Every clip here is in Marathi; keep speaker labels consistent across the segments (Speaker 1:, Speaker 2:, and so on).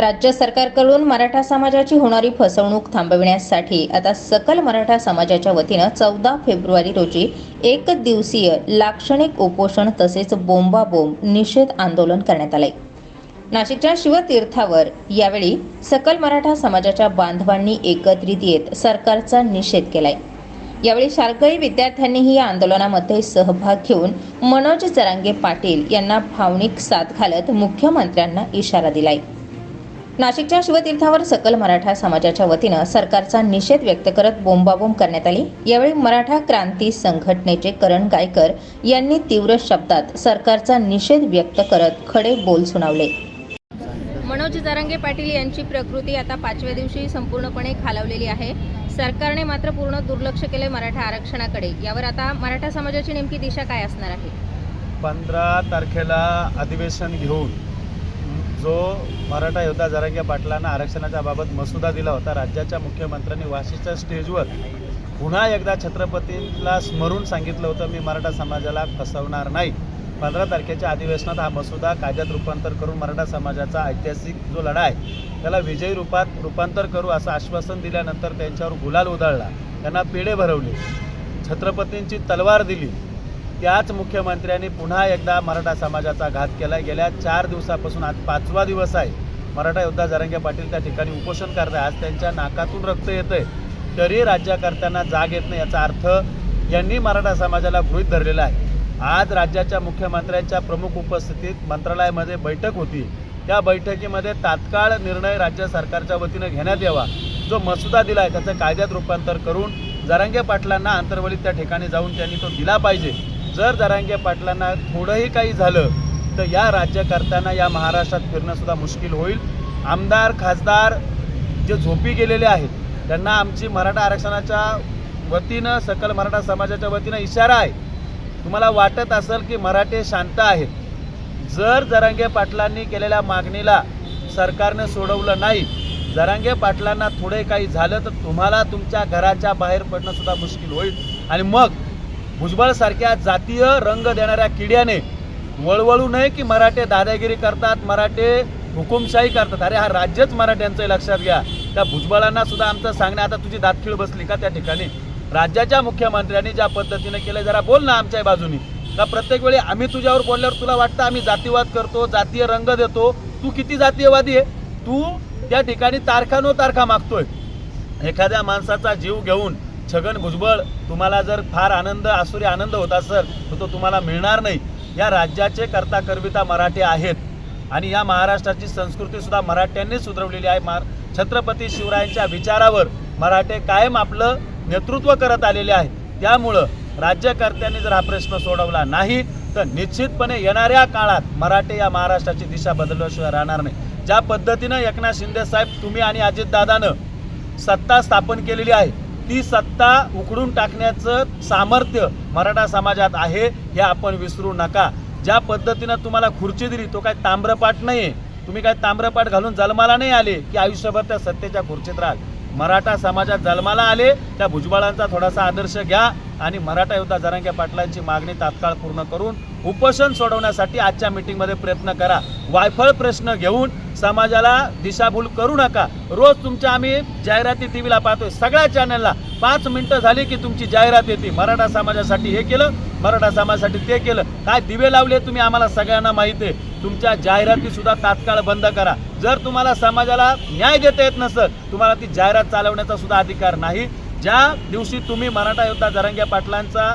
Speaker 1: राज्य सरकारकडून मराठा समाजाची होणारी फसवणूक थांबविण्यासाठी आता सकल मराठा समाजाच्या वतीनं चौदा फेब्रुवारी रोजी एक दिवसीय लाक्षणिक उपोषण तसेच बोंबाबोंब निषेध आंदोलन करण्यात आले नाशिकच्या शिवतीर्थावर यावेळी सकल मराठा समाजाच्या बांधवांनी एकत्रित येत सरकारचा निषेध केलाय. यावेळी शारकळी विद्यार्थ्यांनीही या आंदोलनामध्ये सहभाग घेऊन मनोज जरांगे पाटील यांना भावनिक साथ घालत मुख्यमंत्र्यांना इशारा दिलाय. नाशिकच्या शिवतीर्थावर सकल मराठा समाजाच्या वतीनं सरकारचा निषेध व्यक्त करत बोंबाबोंब करण्यात आली. यावेळी मराठा क्रांती संघटनेचे करण गायकर यांनी तीव्र शब्दात सरकारचा निषेध व्यक्त करत खडे बोल सुनावले. मनोज जरांगे पाटील यांची प्रकृती आता पाचव्या दिवशी संपूर्णपणे खालावलेली आहे. सरकारने मात्र पूर्ण दुर्लक्ष केले मराठा आरक्षणाकडे. यावर आता मराठा समाजाची नेमकी दिशा काय असणार आहे?
Speaker 2: पंधरा तारखेला अधिवेशन घेऊन जो मराठा योद्धा जरांगे पाटलांना आरक्षणाच्या बाबत मसुदा दिला होता राज्याच्या मुख्यमंत्र्यांनी वाशीच्या स्टेजवर पुन्हा एकदा छत्रपतींना स्मरून सांगितलं होतं मी मराठा समाजाला फसवणार नाही. पंधरा तारखेच्या अधिवेशनात हा मसुदा कायद्यात रूपांतर करून मराठा समाजाचा ऐतिहासिक जो लढा आहे त्याला विजयी रूपात रूपांतर करू असं आश्वासन दिल्यानंतर त्यांच्यावर गुलाल उधळला. त्यांना पेढे भरवले. छत्रपतींची तलवार दिली. त्याच मुख्यमंत्र्यांनी पुन्हा एकदा मराठा समाजाचा घात केला गेल्या चार दिवसापासून आज पाचवा दिवस आहे. मराठा योद्धा जरांगे पाटील त्या ठिकाणी उपोषण करत आहे आज त्यांच्या नाकातून रक्त येतंय. तरी राज्यकर्त्यांना जाग येत नाही याचा अर्थ यांनी मराठा समाजाला गृहित धरलेला आहे. आज राज्याच्या मुख्यमंत्र्यांच्या प्रमुख उपस्थितीत मंत्रालयामध्ये बैठक होती. त्या बैठकीमध्ये तात्काळ निर्णय राज्य सरकारच्या वतीनं घेण्यात यावा. जो मसुदा दिला आहे त्याचं कायद्यात रूपांतर करून जरांगे पाटलांना आंतरवलीत त्या ठिकाणी जाऊन त्यांनी तो दिला पाहिजे. जर दरांगे पाटलांना थोडंही काही झालं तर या राज्यकर्त्यांना या महाराष्ट्रात फिरणंसुद्धा मुश्किल होईल. आमदार खासदार जे झोपी गेलेले आहेत त्यांना आमची मराठा आरक्षणाच्या वतीनं सकल मराठा समाजाच्या वतीनं इशारा आहे. तुम्हाला वाटत असेल की मराठे शांत आहेत. जर जरांगे पाटलांनी केलेल्या मागणीला सरकारने सोडवलं नाही जरांगे पाटलांना थोडे काही झालं तर तुम्हाला तुमच्या घराच्या बाहेर पडणंसुद्धा मुश्किल होईल. आणि मग भुजबळसारख्या जातीय रंग देणाऱ्या किड्याने वळवळू नये की मराठे दादागिरी करतात मराठे हुकुमशाही करतात. अरे हा राज्यच मराठ्यांचं लक्षात घ्या. त्या भुजबळांना सुद्धा आमचं सांगणं आता तुझी दातखीळ बसली का त्या ठिकाणी? राज्याच्या मुख्यमंत्र्यांनी ज्या पद्धतीने केलं जरा बोल ना आमच्या बाजूनी. का प्रत्येक वेळी आम्ही तुझ्यावर बोलल्यावर तुला वाटतं आम्ही जातीवाद करतो जातीय रंग देतो? तू किती जातीयवादी आहे? तू त्या ठिकाणी तारखा नो तारखा मागतोय. एखाद्या माणसाचा जीव घेऊन छगन भुजबळ तुम्हाला जर फार आनंद आसुरी आनंद होत असेल तर तो तुम्हाला मिळणार नाही. या राज्याचे कर्ता करविता मराठी आहेत. आणि या महाराष्ट्राची संस्कृती सुद्धा मराठ्यांनी सुधरवलेली आहे. मार छत्रपती शिवरायांच्या विचारावर मराठे कायम आपलं नेतृत्व करत आलेले आहे त्यामुळं राज्यकर्त्यांनी जर हा प्रश्न सोडवला नाही तर निश्चितपणे येणाऱ्या काळात मराठे या महाराष्ट्राची दिशा बदलल्याशिवाय राहणार नाही. ज्या पद्धतीनं एकनाथ शिंदे साहेब तुम्ही आणि अजितदादानं सत्ता स्थापन केलेली आहे ती सत्ता उकडून टाकण्याचं सामर्थ्य मराठा समाजात आहे हे आपण विसरू नका. ज्या पद्धतीनं तुम्हाला खुर्ची दिली तो काय ताम्रपाठ नाही आहे तुम्ही काय ताम्रपाठ घालून जन्माला नाही आले की आयुष्यभर त्या सत्तेच्या खुर्चीत राहाल? मराठा समाजात जन्माला आले त्या भुजबळांचा थोडासा आदर्श घ्या आणि मराठा योद्धा जरांग्या पाटलांची मागणी तात्काळ पूर्ण करून उपोषण सोडवण्यासाठी आजच्या मीटिंगमध्ये प्रयत्न करा. वायफळ प्रश्न घेऊन समाजाला दिशाभूल करू नका. रोज तुमच्या आम्ही जाहिराती टी व्हीला पाहतोय सगळ्या चॅनलला पाच मिनिटं झाली की तुमची जाहिरात येते. मराठा समाजासाठी हे केलं मराठा समाजासाठी ते केलं. काय दिवे लावले तुम्ही आम्हाला सगळ्यांना माहिती आहे. तुमच्या जाहिराती सुद्धा तात्काळ बंद करा. जर तुम्हाला समाजाला न्याय देता येत नसेल तुम्हाला ती जाहिरात चालवण्याचा सुद्धा अधिकार नाही. ज्या दिवशी तुम्ही मराठा योद्धा जरांगे पाटलांचा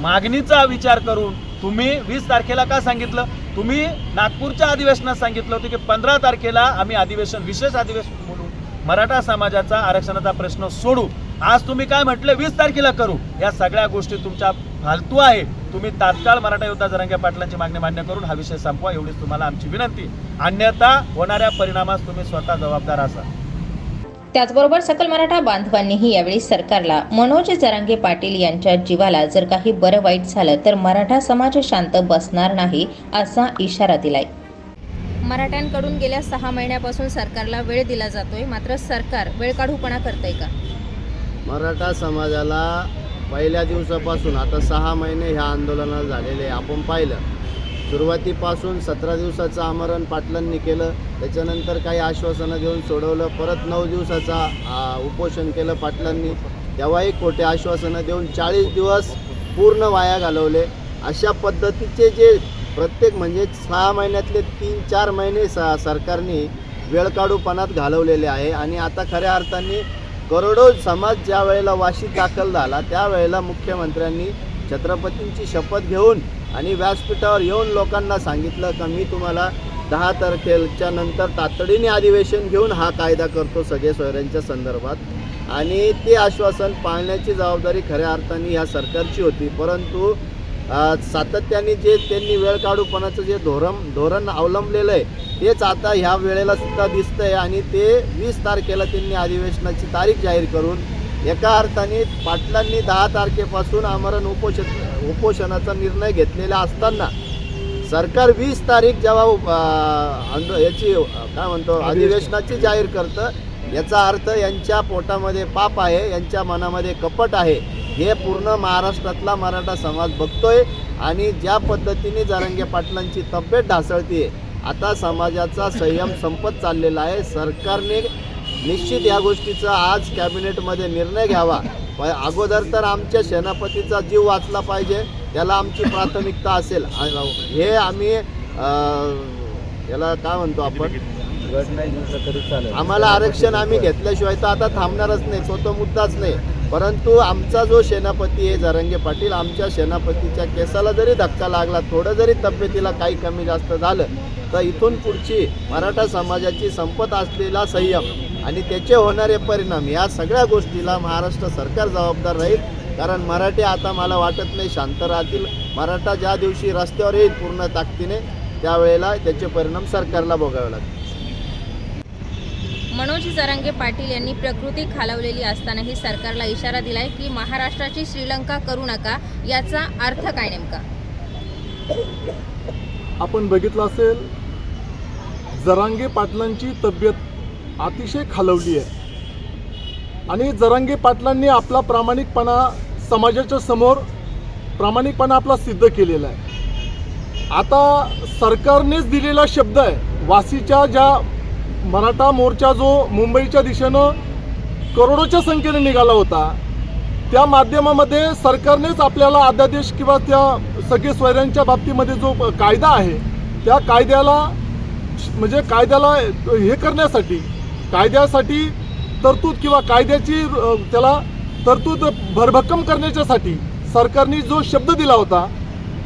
Speaker 2: मागणीचा विचार करून तुम्ही वीस तारखेला का सांगितलं? तुम्ही नागपूरच्या अधिवेशनात सांगितलं होतं की पंधरा तारखेला आम्ही अधिवेशन विशेष अधिवेशन बोलू मराठा समाजाचा आरक्षणाचा प्रश्न सोडू. आज तुम्ही काय म्हटलं वीस तारखेला करू. या सगळ्या गोष्टी तुमच्या फालतू आहे. तुम्ही तात्काळ मराठा योद्धा जरांगे पाटलांची मागणी मान्य करून हा विषय संपवा एवढीच तुम्हाला आमची विनंती. अन्यथा होणाऱ्या परिणामास तुम्ही स्वतः जबाबदार असा.
Speaker 1: त्याचबरोबर सकल मराठा बांधवांनीही यावेळी सरकारला मनोज जरांगे पाटील यांच्या जीवाला जर काही बरं वाईट झालं तर मराठा समाज शांत बसणार नाही असा इशारा दिलाय. मराठ्यांकडून गेल्या सहा महिन्यापासून सरकारला वेळ दिला जातोय मात्र सरकार वेळ काढूपणा करतंय का?
Speaker 3: मराठा समाजाला पहिल्या दिवसापासून आता सहा महिने ह्या आंदोलनाला झालेले आहे. आपण पाहिलं सुरुवातीपासून सतरा दिवसाचं आमरण पाटलांनी केलं त्याच्यानंतर काही आश्वासनं देऊन सोडवलं परत नऊ दिवसाचा उपोषण केलं पाटलांनी. तेव्हाही खोटे आश्वासनं देऊन चाळीस दिवस पूर्ण वाया घालवले. अशा पद्धतीचे जे प्रत्येक म्हणजे सहा महिन्यातले तीन चार महिने स सरकारने वेळकाढूपणात घालवलेले आहे. आणि आता खऱ्या अर्थाने करोडो समाज ज्या वेळेला वाशीत दाखल झाला त्यावेळेला मुख्यमंत्र्यांनी छत्रपतींची शपथ घेऊन आणि व्यासपीठावर येऊन लोकांना सांगितलं का मी तुम्हाला दहा तारखेच्या नंतर तातडीने अधिवेशन घेऊन हा कायदा करतो सगळे सोयऱ्यांच्या संदर्भात. आणि ते आश्वासन पाळण्याची जबाबदारी खऱ्या अर्थाने ह्या सरकारची होती परंतु सातत्याने जे त्यांनी वेळ काढूपणाचं जे धोरण धोरण अवलंबलेलं आहे तेच आता ह्या वेळेला सुद्धा दिसतंय आणि ते वीस तारखेला त्यांनी अधिवेशनाची तारीख जाहीर करून एका अर्थाने पाटलांनी दहा तारखेपासून आमरण उपोषण उपोषणाचा निर्णय घेतलेला असताना सरकार वीस तारीख जेव्हा आंदो याची काय म्हणतो अधिवेशनाची जाहीर करतं याचा अर्थ यांच्या पोटामध्ये पाप आहे यांच्या मनामध्ये कपट आहे. हे पूर्ण महाराष्ट्रातला मराठा समाज बघतोय आणि ज्या पद्धतीने जारंगे पाटलांची तब्येत ढासळतीये आता समाजाचा संयम संपत चाललेला आहे. सरकारने निश्चित या गोष्टीचा आज कॅबिनेटमध्ये निर्णय घ्यावा. अगोदर तर आमच्या सेनापतीचा जीव वाचला पाहिजे त्याला आमची प्राथमिकता असेल. हे आम्ही याला काय म्हणतो आपण? आम्हाला आरक्षण आम्ही घेतल्याशिवाय तर आता थांबणारच नाही तो तो मुद्दाच नाही. परंतु आमचा जो सेनापती आहे जरंगे पाटील आमच्या सेनापतीच्या केसाला जरी धक्का लागला थोडं जरी तब्येतीला काही कमी जास्त झालं तर इथून पुढची मराठा समाजाची संपत असलेला संयम आणि त्याचे होणारे परिणाम या सगळ्या गोष्टीला महाराष्ट्र सरकार जबाबदार राहील. कारण मराठी आता मला वाटत नाही शांत राहतील. मराठा ज्या दिवशी रस्त्यावर येईल पूर्ण ताकदीने त्यावेळेला त्याचे परिणाम सरकारला भोगावे लागतील.
Speaker 4: मनोज जरांगे पाटील यांनी प्रकृती खालावलेली असतानाही सरकारला इशारा दिलाय की महाराष्ट्राची श्रीलंका करू नका याचा अर्थ काय नेमका?
Speaker 5: आपण बघितलं असेल जरांगे पाटलांची तब्येत अतिशय खालवली आहे. आणि जरांगे पाटलांनी आपला प्रामाणिकपणा समाजाच्या समोर प्रामाणिकपणा आपला सिद्ध केलेला आहे. आता सरकारनेच दिलेला शब्द आहे वासीच्या ज्या मराठा मोर्चा जो मुंबईच्या दिशेनं करोडोच्या संख्येने निघाला होता त्या माध्यमामध्ये सरकारनेच आपल्याला अध्यादेश किंवा त्या सगळे स्वैर्यांच्या बाबतीमध्ये जो कायदा आहे त्या कायद्याला म्हणजे कायद्याला हे करण्यासाठी कायद्यासाठी तरतूद किंवा कायद्याची त्याला तरतूद भरभक्कम करण्याच्यासाठी सरकारने जो शब्द दिला होता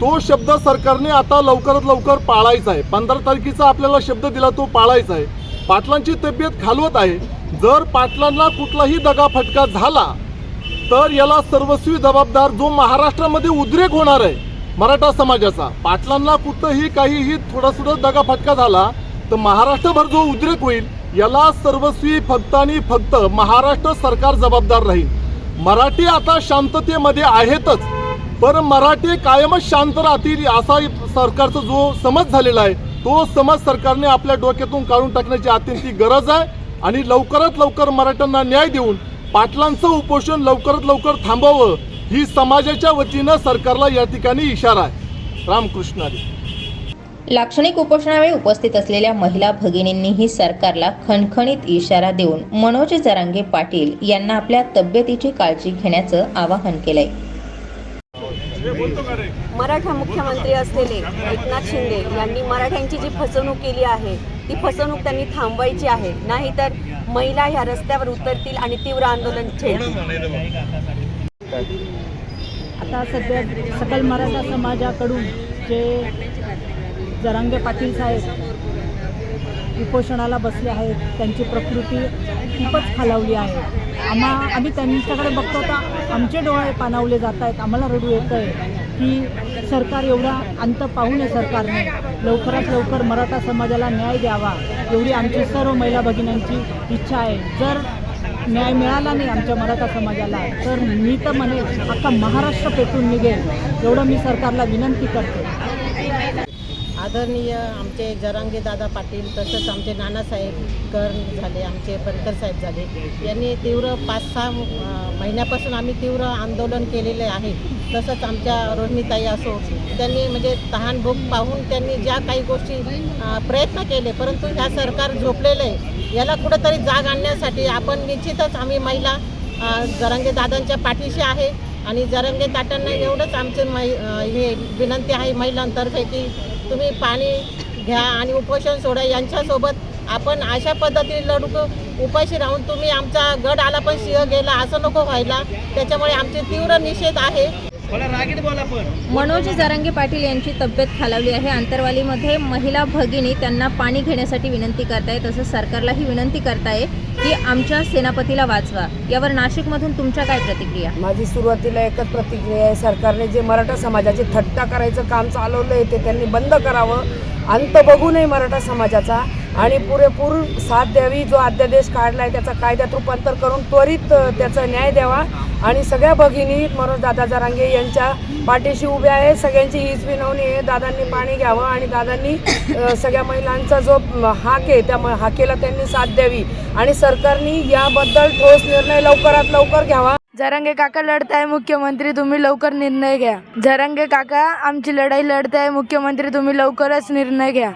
Speaker 5: तो शब्द सरकारने आता लवकरात लवकर पाळायचा आहे. पंधरा तारखेचा आपल्याला शब्द दिला तो पाळायचा आहे. पाटलांची तब्येत खालवत आहे. जर पाटलांना कुठलाही दगाफटका झाला तर याला सर्वस्वी जबाबदार जो महाराष्ट्रामध्ये उद्रेक होणार आहे मराठा समाजाचा. पाटलांना कुठंही काहीही थोडा सुद्धा दगाफटका झाला तर महाराष्ट्रभर जो उद्रेक होईल याला सर्वस्वी फक्त आणि फक्त महाराष्ट्र सरकार जबाबदार राहील. मराठी आता शांततेमध्ये आहेतच पण मराठी कायमच शांत राहतील असा सरकारचा जो समज झालेला आहे तो समाज सरकारने आपल्या डोक्यातून काढून टाकण्याची अत्यंत गरज आहे आणि लवकरात लवकर मराठ्यांना न्याय देऊन पाटलांचं उपोषण लवकरात लवकर थांबावं ही समाजाच्या वतीनं सरकारला या ठिकाणी इशारा आहे. रामकृष्ण
Speaker 1: लाक्षणिक उपोषणावेळी उपस्थित असलेल्या महिला भगिनींनीही सरकारला खणखणीत इशारा देऊन मनोज जरांगे पाटील यांना आपल्या तब्येतीची काळजी घेण्याचं आवाहन केलंय.
Speaker 6: मराठा मुख्यमंत्री असलेले एकनाथ शिंदे यांनी मराठ्यांची जी फसवणूक केली आहे ती फसवणूक त्यांनी थांबवायची आहे. नाहीतर महिला ह्या रस्त्यावर उतरतील आणि तीव्र आंदोलन छेडतील.
Speaker 7: आता सध्या सकल मराठा समाजाकडून जे जरांगे पाटील साहेब उपोषणाला बसले आहेत त्यांची प्रकृती खूपच खालावली आहे. आम्हा आम्ही त्यांच्याकडे बघतो तर आमचे डोळे पाणावले जात आहेत. आम्हाला रडू येतं आहे की सरकार एवढा अंत पाहू नये सरकारने. लवकरात लवकर मराठा समाजाला न्याय द्यावा एवढी आमची सर्व महिला भगिनींची इच्छा आहे. जर न्याय मिळाला नाही आमच्या मराठा समाजाला तर मी तर म्हणे अख्खा महाराष्ट्र पेटून निघेल. एवढं मी सरकारला विनंती करते.
Speaker 8: आदरणीय आमचे जरांगे दादा पाटील तसंच आमचे नानासाहेब कर्ण झाले आमचे परकर साहेब झाले यांनी तीव्र पाच सहा महिन्यापासून आम्ही तीव्र आंदोलन केलेले आहे. तसंच आमच्या रोहिणीताई असो त्यांनी म्हणजे तहान भूक पाहून त्यांनी ज्या काही गोष्टी प्रयत्न केले परंतु ह्या सरकार झोपलेलं आहे. याला कुठंतरी जाग आणण्यासाठी आपण निश्चितच आम्ही महिला जरंगे दादांच्या पाठीशी आहे. आणि जरंगे ताटांना एवढंच आमचे मै हे विनंती आहे महिलांतर्फे की तुम्ही पाणी घ्या आणि उपोषण सोडा. यांच्यासोबत आपण अशा पद्धतीने लढू उपाशी राहून तुम्ही आमचा गड आला पण सिंह गेला असं नको व्हायला. त्याच्यामुळे आमचे तीव्र निषेध आहे.
Speaker 4: मनोज जरांगे पाटील यांची तब्येत खालावली आहे. आंतरवालीमध्ये महिला भगिनी त्यांना पाणी घेण्यासाठी विनंती करताय तसंच सरकारलाही विनंती करताय की आमच्या सेनापतीला वाचवा. यावर नाशिकमधून तुमच्या काय प्रतिक्रिया?
Speaker 9: माझी सुरुवातीला एकच प्रतिक्रिया आहे. सरकारने जे मराठा समाजाची थट्टा करायचं काम चालवलं आहे ते त्यांनी बंद करावं. अंत बघू नये मराठा समाजाचा आणि पुरेपूर साथ द्यावी जो अध्यादेश काढला आहे त्याचा कायद्यात रूपांतर करून त्वरित त्याचा न्याय द्यावा. आणि सगळ्या भगिनी मनोज दादा जरांगे यांच्या पाठीशी उभ्या आहे. सगळ्यांची हीच विनवणी आहे. दादांनी पाणी घ्यावं आणि दादांनी सगळ्या महिलांचा जो हाक आहे त्या हाकेला त्यांनी साथ द्यावी. आणि सरकारने याबद्दल ठोस निर्णय लवकरात लवकर घ्यावा.
Speaker 10: जरांगे काका लढताय मुख्यमंत्री तुम्ही लवकर निर्णय घ्या. जरांगे काका आमची लढाई लढताय मुख्यमंत्री तुम्ही लवकरच निर्णय घ्या.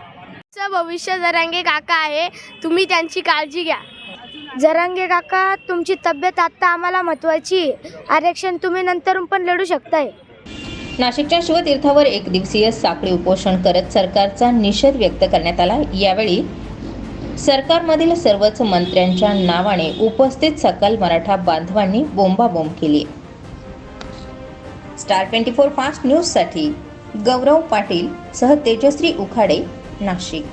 Speaker 11: भविष्य जरांगे काका आहे. तुम्ही त्यांची काळजी घ्या. जरांगे काका तुमची तब्येत आत्ता आम्हाला महत्वाची. आहे. आरक्षण तुम्ही नंतर पण लढू शकताय.
Speaker 1: नाशिकच्या शिवतीर्थावर एक दिवसीय साखळी उपोषण करत सरकारचा निषेध व्यक्त करण्यात आला. यावेळी सरकारमधील सर्वच मंत्र्यांच्या नावाने उपस्थित सकल मराठा बांधवांनी बोंबाबोंब केली. स्टार ट्वेंटी फोर फास्ट न्यूजसाठी गौरव पाटील सह तेजश्री उखाडे नाशिक